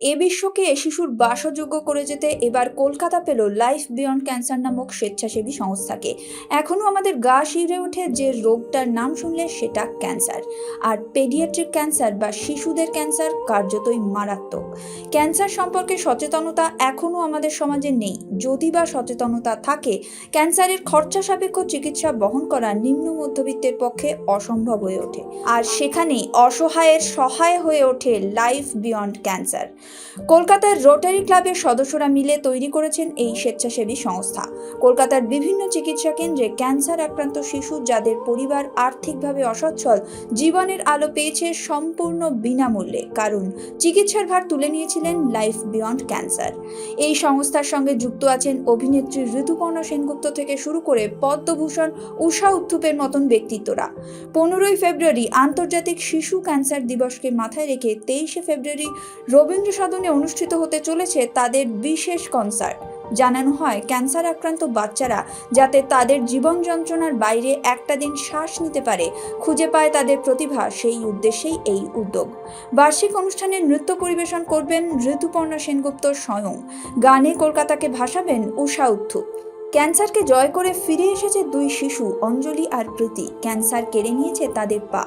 এ বিশ্বকে শিশুর বাসযোগ্য করে যেতে এবার কলকাতা পেল লাইফ বিয়ন্ড ক্যান্সার নামক স্বেচ্ছাসেবী সংস্থাকে। এখনও আমাদের গা শিউরে ওঠে যে রোগটার নাম শুনলে সেটা ক্যান্সার। আর পেডিয়াট্রিক ক্যান্সার বা শিশুদের ক্যান্সার কার্যতই মারাত্মক। ক্যান্সার সম্পর্কে সচেতনতা এখনও আমাদের সমাজে নেই। যদি বা সচেতনতা থাকে, ক্যান্সারের খরচা সাপেক্ষ চিকিৎসা বহন করা নিম্ন মধ্যবিত্তের পক্ষে অসম্ভব হয়ে ওঠে। আর সেখানেই অসহায়ের সহায় হয়ে ওঠে লাইফ বিয়ন্ড ক্যান্সার কলকাতার রোটারি ক্লাবের সদস্যরা মিলে তৈরি করেছেন এই স্বেচ্ছাসেবী সংস্থা। কলকাতার বিভিন্ন চিকিৎসা কেন্দ্রে ক্যান্সার আক্রান্ত শিশু যাদের পরিবার আর্থিকভাবে অসচ্ছল, জীবনের আলো পেয়েছে সম্পূর্ণ বিনামূল্যে, কারণ চিকিৎসার ভার তুলে নিয়েছিলেন লাইফ বিয়ন্ড ক্যান্সার। এই সংস্থার সঙ্গে যুক্ত আছেন অভিনেত্রী ঋতুপর্ণা সেনগুপ্ত থেকে শুরু করে পদ্মভূষণ উষা উত্থুপের মতন ব্যক্তিত্বরা। পনেরোই ফেব্রুয়ারি আন্তর্জাতিক শিশু ক্যান্সার দিবসকে মাথায় রেখে তেইশে ফেব্রুয়ারি রবীন্দ্র সদনে অনুষ্ঠিত হতে চলেছে তাদের বিশেষ কনসার্ট। জানানো হয়, ক্যান্সার আক্রান্ত বাচ্চারা যাতে তাদের জীবন যন্ত্রণার বাইরে একটা দিন শ্বাস নিতে পারে, খুঁজে পায় তাদের প্রতিভা, সেই উদ্দেশ্যেই এই উদ্যোগ। বার্ষিক অনুষ্ঠানে নৃত্য পরিবেশন করবেন ঋতুপর্ণা সেনগুপ্ত স্বয়ং। গানে কলকাতাকে ভাসাবেন উষা উত্থুপ ক্যান্সারকে জয় করে ফিরে এসেছে দুই শিশু, অঞ্জলি আর প্রীতি। ক্যান্সার কেড়ে নিয়েছে তাদের পা।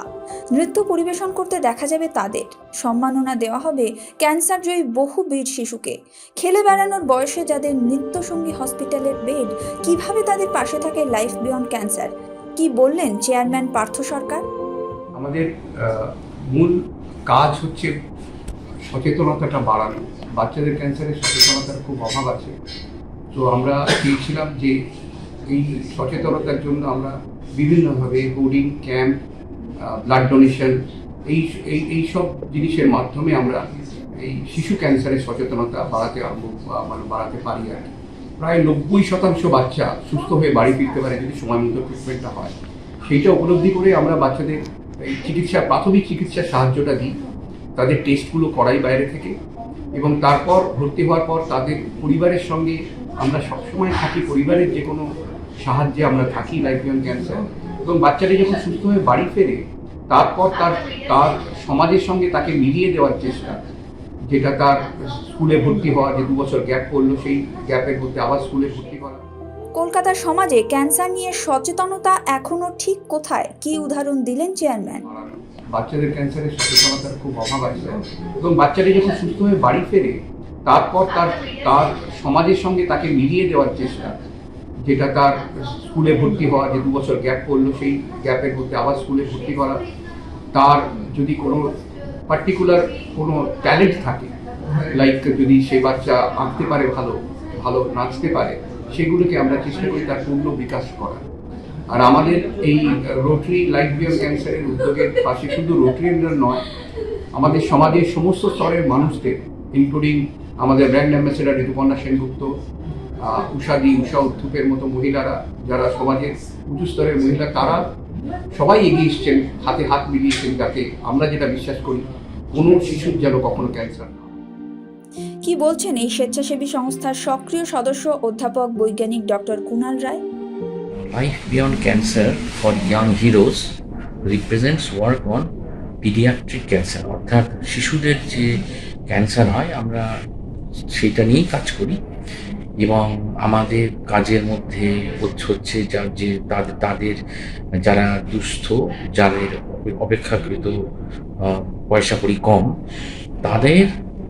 নৃত্য পরিবেশন করতে দেখা যাবে তাদের। সম্মাননা দেওয়া হবে ক্যান্সার জয়ী বহু বীর শিশুকে। খেলে বেড়ানোর বয়সে যাদের নৃত্যসঙ্গী হসপিটালের বেড, কীভাবে তাদের পাশে থাকে লাইফ বিয়ন্ড ক্যান্সার? কি বললেন চেয়ারম্যান পার্থ সরকার? আমাদের মূল কাজ হচ্ছে সচেতনতাটা বাড়ানো। বাচ্চাদের ক্যান্সারের সচেতনতার খুব অভাব আছে। তো আমরা চেয়েছিলাম যে এই সচেতনতার জন্য আমরা বিভিন্নভাবে হোর্ডিং ক্যাম্প ব্লাড ডোনেশন এই এই এই সব জিনিসের মাধ্যমে আমরা এই শিশু ক্যান্সারের সচেতনতা বাড়াতে মানে বাড়াতে পারি আর। প্রায় নব্বই শতাংশ বাচ্চা সুস্থ হয়ে বাড়ি ফিরতে পারে যদি সময় মতো ট্রিটমেন্টটা হয় সেইটা উপলব্ধি করে আমরা বাচ্চাদের এই চিকিৎসা, প্রাথমিক চিকিৎসার সাহায্যটা দিই তাদের টেস্টগুলো করাই বাইরে থেকে এবং তারপর ভর্তি হওয়ার পর তাদের পরিবারের সঙ্গে আমরা সবসময় থাকি পরিবারের যে কোনো সাহায্যে আমরা থাকি লাইফ বিয়ন্ড ক্যান্সার এবং বাচ্চাটি যখন সুস্থ হয়ে বাড়ি ফেরে তারপর তার তার সমাজের সঙ্গে তাকে মিলিয়ে দেওয়ার চেষ্টা যেটা তার স্কুলে ভর্তি হওয়া যে দু বছর গ্যাপ পড়ল সেই গ্যাপের মধ্যে আবার স্কুলে ভর্তি করা। কলকাতার সমাজে ক্যান্সার নিয়ে সচেতনতা এখনও ঠিক কোথায়? কি উদাহরণ দিলেন চেয়ারম্যান বাচ্চাদের ক্যান্সারের সচেতনতার খুব অভাব আছে। এবং বাচ্চাটি যখন সুস্থ হয়ে বাড়ি ফেরে তারপর তার তার সমাজের সঙ্গে তাকে মিলিয়ে দেওয়ার চেষ্টা, যেটা তার স্কুলে ভর্তি হওয়া যে দু বছর গ্যাপ পড়ল, সেই গ্যাপের মধ্যে আবার স্কুলে ভর্তি করা। তার যদি কোনো পার্টিকুলার কোনো ট্যালেন্ট থাকে লাইক যদি সে বাচ্চা আঁকতে পারে ভালো ভালো নাচতে পারে, সেগুলোকে আমরা চেষ্টা করি তার পূর্ণ বিকাশ করা আর আমাদের এই রোটারি লাইফ বিয়ন ক্যান্সারের উদ্যোগের পাশে শুধু রোটারিয়ানরা নয়, আমাদের সমাজের সমস্ত স্তরের মানুষদের ইনক্লুডিং আমাদের brand ambassador Rituparna Sengupta ah, উষাদি উষা উত্থুপের মতো মহিলারা যারা সমাজের উঁচু স্তরের মহিলা তারা সবাই এগিয়ে এসছেন হাতে হাত মিলিয়েছেন যাতে আমরা যেটা বিশ্বাস করি কোনো শিশুর যেন কখনো ক্যান্সার না কি বলছেন এই স্বেচ্ছাসেবী সংস্থার সক্রিয় সদস্য অধ্যাপক বৈজ্ঞানিক doctor Kunal Roy? Life Beyond Cancer for Young Heroes represents work on paediatric cancer অর্থাৎ শিশুদের যে ক্যান্সার হয় আমরা সেটা নিয়েই কাজ করি। এবং আমাদের কাজের মধ্যে হচ্ছে- যা যে তাদের তাদের যারা দুস্থ, যাদের অপেক্ষাকৃত পয়সা করি কম, তাদের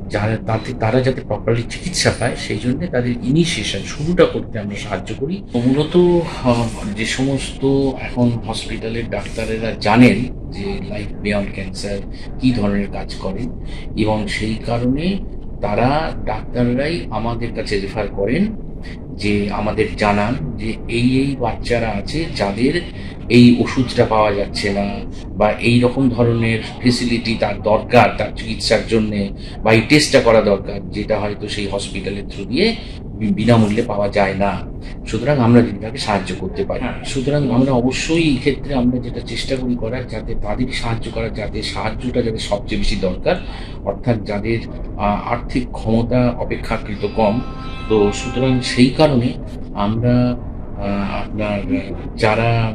যারা, তাতে, তারা যাতে প্রপারলি চিকিৎসা পায়, সেই জন্য তাদের ইনিশিয়েশন শুরুটা করতে আমরা সাহায্য করি। মূলত যে সমস্ত এখন হসপিটালের ডাক্তারেরা জানেন যে লাইফ বিয়ন্ড ক্যান্সার কি ধরনের কাজ করে এবং সেই কারণে তারা ডাক্তাররাই আমাদের কাছে রেফার করেন যে আমাদের জানান যে এই এই বাচ্চারা আছে যাদের এই ওষুধটা পাওয়া যাচ্ছে না বা এই রকম ধরনের ফেসিলিটি তার দরকার তার চিকিৎসার জন্যে বা এই টেস্টটা করা দরকার যেটা হয়তো সেই হসপিটালের থ্রু দিয়ে বিনামূল্যে পাওয়া যায় না। সুতরাং আমরা যদি তাকে সাহায্য করতে পারি। সুতরাং আমরা অবশ্যই এই ক্ষেত্রে আমরা যেটা চেষ্টা করি করার যাতে তাদেরই সাহায্য করার যাতে সাহায্যটা যাতে সবচেয়ে বেশি দরকার অর্থাৎ যাদের আর্থিক ক্ষমতা অপেক্ষাকৃত কম। তো সুতরাং সেই কারণে আমরা আপনার যারা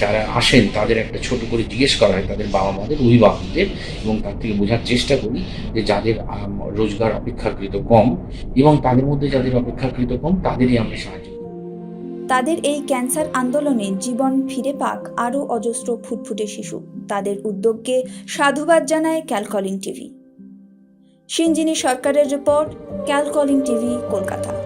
যারা আসেন, তাদের একটা ছোট করে জিজ্ঞেস করা হয় তাদের বাবা মাদের, অভিভাবকদের এবং তার থেকে বোঝার চেষ্টা করি যে যাদের রোজগার অপেক্ষাকৃত কম এবং তাদের মধ্যে যাদের অপেক্ষাকৃত কম, তাদেরই আমরা সাহায্য তাদের এই ক্যান্সার আন্দোলনে জীবন ফিরে পাক আরও অজস্র ফুটফুটে শিশু। তাদের উদ্যোগকে সাধুবাদ জানায় ক্যালকলিং টিভি। সিঞ্জিনী সরকারের রিপোর্ট ক্যালকলিং টিভি, কলকাতা।